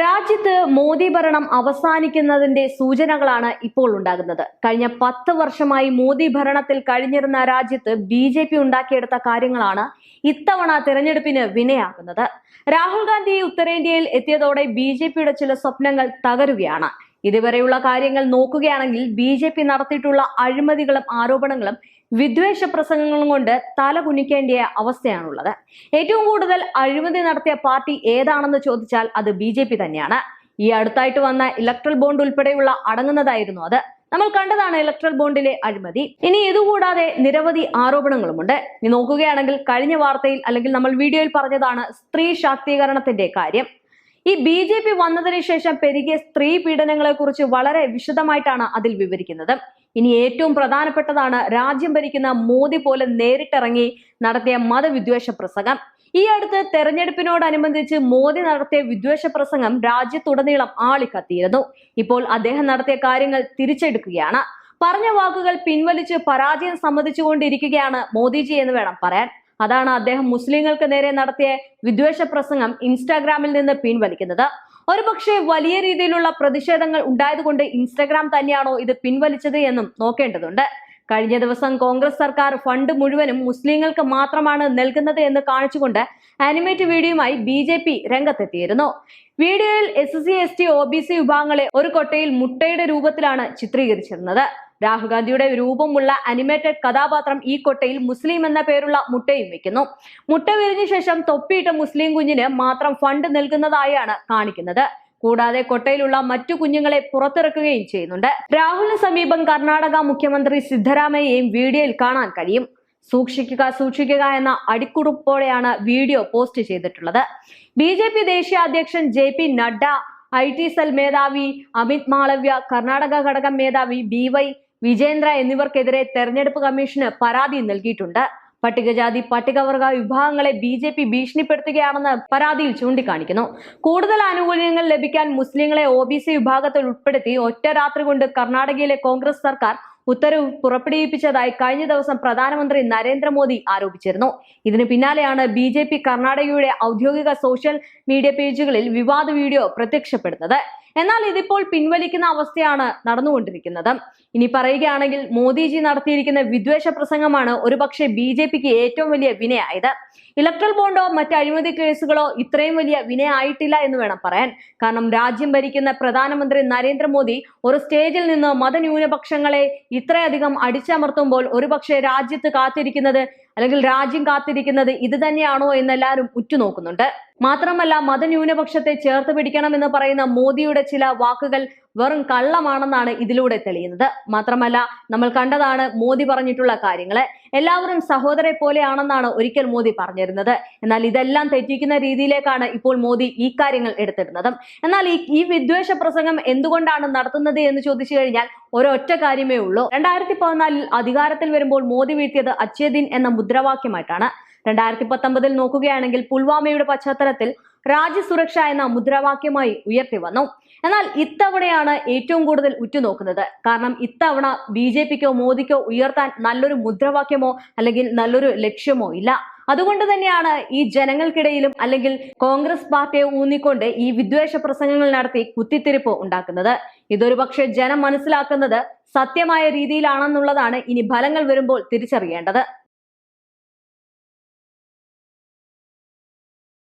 രാജ്യത്ത് മോദി ഭരണം അവസാനിക്കുന്നതിന്റെ സൂചനകളാണ് ഇപ്പോൾ ഉണ്ടാകുന്നത്. കഴിഞ്ഞ പത്ത് വർഷമായി മോദി ഭരണത്തിൽ കഴിഞ്ഞിരുന്ന രാജ്യത്ത് ബി ജെ പി ഉണ്ടാക്കിയെടുത്ത കാര്യങ്ങളാണ് ഇത്തവണ തിരഞ്ഞെടുപ്പിന് വിനയാകുന്നത്. രാഹുൽ ഗാന്ധി ഉത്തരേന്ത്യയിൽ എത്തിയതോടെ ബി ജെ പിയുടെ ചില സ്വപ്നങ്ങൾ തകരുകയാണ്. ഇതുവരെയുള്ള കാര്യങ്ങൾ നോക്കുകയാണെങ്കിൽ ബി ജെ പി നടത്തിയിട്ടുള്ള അഴിമതികളും ആരോപണങ്ങളും വിദ്വേഷ പ്രസംഗങ്ങളും കൊണ്ട് തല കുനിക്കേണ്ട അവസ്ഥയാണുള്ളത്. ഏറ്റവും കൂടുതൽ അഴിമതി നടത്തിയ പാർട്ടി ഏതാണെന്ന് ചോദിച്ചാൽ അത് ബി തന്നെയാണ്. ഈ അടുത്തായിട്ട് വന്ന ഇലക്ട്രൽ ബോണ്ട് ഉൾപ്പെടെയുള്ള അടങ്ങുന്നതായിരുന്നു അത്. നമ്മൾ കണ്ടതാണ് ഇലക്ട്രൽ ബോണ്ടിലെ അഴിമതി. ഇനി ഇതുകൂടാതെ നിരവധി ആരോപണങ്ങളുമുണ്ട്. ഇനി നോക്കുകയാണെങ്കിൽ കഴിഞ്ഞ വാർത്തയിൽ അല്ലെങ്കിൽ നമ്മൾ വീഡിയോയിൽ പറഞ്ഞതാണ് സ്ത്രീ ശാക്തീകരണത്തിന്റെ കാര്യം. ഈ ബി ജെ പി വന്നതിന് ശേഷം പെരുകിയ സ്ത്രീ പീഡനങ്ങളെ കുറിച്ച് വളരെ വിശദമായിട്ടാണ് അതിൽ വിവരിക്കുന്നത്. ഇനി ഏറ്റവും പ്രധാനപ്പെട്ടതാണ് രാജ്യം ഭരിക്കുന്ന മോദി പോലെ നേരിട്ടിറങ്ങി നടത്തിയ മതവിദ്വേഷ പ്രസംഗം. ഈ അടുത്ത് തെരഞ്ഞെടുപ്പിനോടനുബന്ധിച്ച് മോദി നടത്തിയ വിദ്വേഷ പ്രസംഗം രാജ്യത്തുടനീളം ആളിക്കത്തിയിരുന്നു. ഇപ്പോൾ അദ്ദേഹം നടത്തിയ കാര്യങ്ങൾ തിരിച്ചെടുക്കുകയാണ്. പറഞ്ഞ വാക്കുകൾ പിൻവലിച്ച് പരാജയം സമ്മതിച്ചുകൊണ്ടിരിക്കുകയാണ് മോദിജി എന്ന് വേണം പറയാൻ. അതാണ് അദ്ദേഹം മുസ്ലിങ്ങൾക്ക് നേരെ നടത്തിയ വിദ്വേഷ പ്രസംഗം ഇൻസ്റ്റാഗ്രാമിൽ നിന്ന് പിൻവലിക്കുന്നത്. ഒരുപക്ഷെ വലിയ രീതിയിലുള്ള പ്രതിഷേധങ്ങൾ ഉണ്ടായതുകൊണ്ട് ഇൻസ്റ്റഗ്രാം തന്നെയാണോ ഇത് പിൻവലിച്ചത് എന്നും നോക്കേണ്ടതുണ്ട്. കഴിഞ്ഞ ദിവസം കോൺഗ്രസ് സർക്കാർ ഫണ്ട് മുഴുവനും മുസ്ലിങ്ങൾക്ക് മാത്രമാണ് നൽകുന്നത് എന്ന് കാണിച്ചുകൊണ്ട് ആനിമേറ്റ് വീഡിയോയുമായി ബി ജെ പി രംഗത്തെത്തിയിരുന്നു. വീഡിയോയിൽ S C S T O B C വിഭാഗങ്ങളെ ഒരു കൊട്ടയിൽ മുട്ടയുടെ രൂപത്തിലാണ് ചിത്രീകരിച്ചിരുന്നത്. രാഹുൽ ഗാന്ധിയുടെ രൂപമുള്ള അനിമേറ്റഡ് കഥാപാത്രം ഈ കൊട്ടയിൽ മുസ്ലിം എന്ന പേരുള്ള മുട്ടയും വെക്കുന്നു. മുട്ട വിരിഞ്ഞ ശേഷം തൊപ്പിയിട്ട മുസ്ലിം കുഞ്ഞിന് മാത്രം ഫണ്ട് നൽകുന്നതായാണ് കാണിക്കുന്നത്. കൂടാതെ കൊട്ടയിലുള്ള മറ്റു കുഞ്ഞുങ്ങളെ പുറത്തിറക്കുകയും ചെയ്യുന്നുണ്ട്. രാഹുലിന് സമീപം കർണാടക മുഖ്യമന്ത്രി സിദ്ധരാമയ്യയും വീഡിയോയിൽ കാണാൻ കഴിയും. സൂക്ഷിക്കുക സൂക്ഷിക്കുക എന്ന അടിക്കുറിപ്പോടെയാണ് വീഡിയോ പോസ്റ്റ് ചെയ്തിട്ടുള്ളത്. ബി ജെ പി ദേശീയ അധ്യക്ഷൻ J P Nadda I T cell മേധാവി അമിത് മാളവ്യ കർണാടക ഘടകം മേധാവി ബി വൈ വിജേന്ദ്ര എന്നിവർക്കെതിരെ തെരഞ്ഞെടുപ്പ് കമ്മീഷന് പരാതി നൽകിയിട്ടുണ്ട്. പട്ടികജാതി പട്ടികവർഗ വിഭാഗങ്ങളെ ബി ജെ പി ഭീഷണിപ്പെടുത്തുകയാണെന്ന് പരാതിയിൽ ചൂണ്ടിക്കാണിക്കുന്നു. കൂടുതൽ ആനുകൂല്യങ്ങൾ ലഭിക്കാൻ മുസ്ലിങ്ങളെ ഒ ബി സി വിഭാഗത്തിൽ ഉൾപ്പെടുത്തി ഒറ്റ രാത്രി കൊണ്ട് കർണാടകയിലെ കോൺഗ്രസ് സർക്കാർ ഉത്തരവ് പുറപ്പെടുവിപ്പിച്ചതായി കഴിഞ്ഞ ദിവസം പ്രധാനമന്ത്രി നരേന്ദ്രമോദി ആരോപിച്ചിരുന്നു. ഇതിന് പിന്നാലെയാണ് ബി ജെ പി കർണാടകയുടെ ഔദ്യോഗിക സോഷ്യൽ മീഡിയ പേജുകളിൽ വിവാദ വീഡിയോ പ്രത്യക്ഷപ്പെടുന്നത്. എന്നാൽ ഇതിപ്പോൾ പിൻവലിക്കുന്ന അവസ്ഥയാണ് നടന്നുകൊണ്ടിരിക്കുന്നത്. ഇനി പറയുകയാണെങ്കിൽ മോദിജി നടത്തിയിരിക്കുന്ന വിദ്വേഷ പ്രസംഗമാണ് ഒരുപക്ഷെ ബി ജെ പിക്ക് ഏറ്റവും വലിയ വിനയായത്. ഇലക്ട്രൽ ബോണ്ടോ മറ്റ് അഴിമതി കേസുകളോ ഇത്രയും വലിയ വിനയായിട്ടില്ല എന്ന് വേണം പറയാൻ. കാരണം രാജ്യം ഭരിക്കുന്ന പ്രധാനമന്ത്രി നരേന്ദ്രമോദി ഒരു സ്റ്റേജിൽ നിന്ന് മതന്യൂനപക്ഷങ്ങളെ ഇത്രയധികം അടിച്ചമർത്തുമ്പോൾ ഒരുപക്ഷെ രാജ്യത്ത് കാത്തിരിക്കുന്നത് അല്ലെങ്കിൽ രാജ്യം കാത്തിരിക്കുന്നത് ഇത് തന്നെയാണോ എന്നെല്ലാവരും ഉറ്റുനോക്കുന്നുണ്ട്. മാത്രമല്ല മതന്യൂനപക്ഷത്തെ ചേർത്ത് പിടിക്കണമെന്ന് പറയുന്ന മോദിയുടെ ചില വാക്കുകൾ വെറും കള്ളമാണെന്നാണ് ഇതിലൂടെ തെളിയുന്നത്. മാത്രമല്ല നമ്മൾ കണ്ടതാണ് മോദി പറഞ്ഞിട്ടുള്ള കാര്യങ്ങൾ. എല്ലാവരും സഹോദരെ പോലെയാണെന്നാണ് ഒരിക്കൽ മോദി പറഞ്ഞിരുന്നത്. എന്നാൽ ഇതെല്ലാം തെറ്റിക്കുന്ന രീതിയിലേക്കാണ് ഇപ്പോൾ മോദി ഈ കാര്യങ്ങൾ എടുത്തിരുന്നത് എന്നാൽ ഈ വിദ്വേഷ പ്രസംഗം എന്തുകൊണ്ടാണ് നടത്തുന്നത് എന്ന് ചോദിച്ചു കഴിഞ്ഞാൽ ഒരൊറ്റ കാര്യമേ ഉള്ളൂ. രണ്ടായിരത്തി പതിനാലിൽ അധികാരത്തിൽ വരുമ്പോൾ മോദി വീഴ്ത്തിയത് അച്ഛേദിൻ എന്ന മുദ്രാവാക്യമായിട്ടാണ്. രണ്ടായിരത്തി പത്തൊമ്പതിൽ നോക്കുകയാണെങ്കിൽ പുൽവാമയുടെ പശ്ചാത്തലത്തിൽ രാജ്യസുരക്ഷ എന്ന മുദ്രാവാക്യമായി ഉയർത്തി വന്നു. എന്നാൽ ഇത്തവണയാണ് ഏറ്റവും കൂടുതൽ ഉറ്റുനോക്കുന്നത്. കാരണം ഇത്തവണ ബി ജെ പിക്കോ മോദിക്കോ ഉയർത്താൻ നല്ലൊരു മുദ്രാവാക്യമോ അല്ലെങ്കിൽ നല്ലൊരു ലക്ഷ്യമോ ഇല്ല. അതുകൊണ്ട് തന്നെയാണ് ഈ ജനങ്ങൾക്കിടയിലും അല്ലെങ്കിൽ കോൺഗ്രസ് പാർട്ടിയെ ഊന്നിക്കൊണ്ട് ഈ വിദ്വേഷ പ്രസംഗങ്ങൾ നടത്തി കുത്തിത്തിരിപ്പ് ഉണ്ടാക്കുന്നത്. ഇതൊരു പക്ഷേ ജനം മനസ്സിലാക്കുന്നത് സത്യമായ രീതിയിലാണെന്നുള്ളതാണ് ഇനി ഫലങ്ങൾ വരുമ്പോൾ തിരിച്ചറിയേണ്ടത്.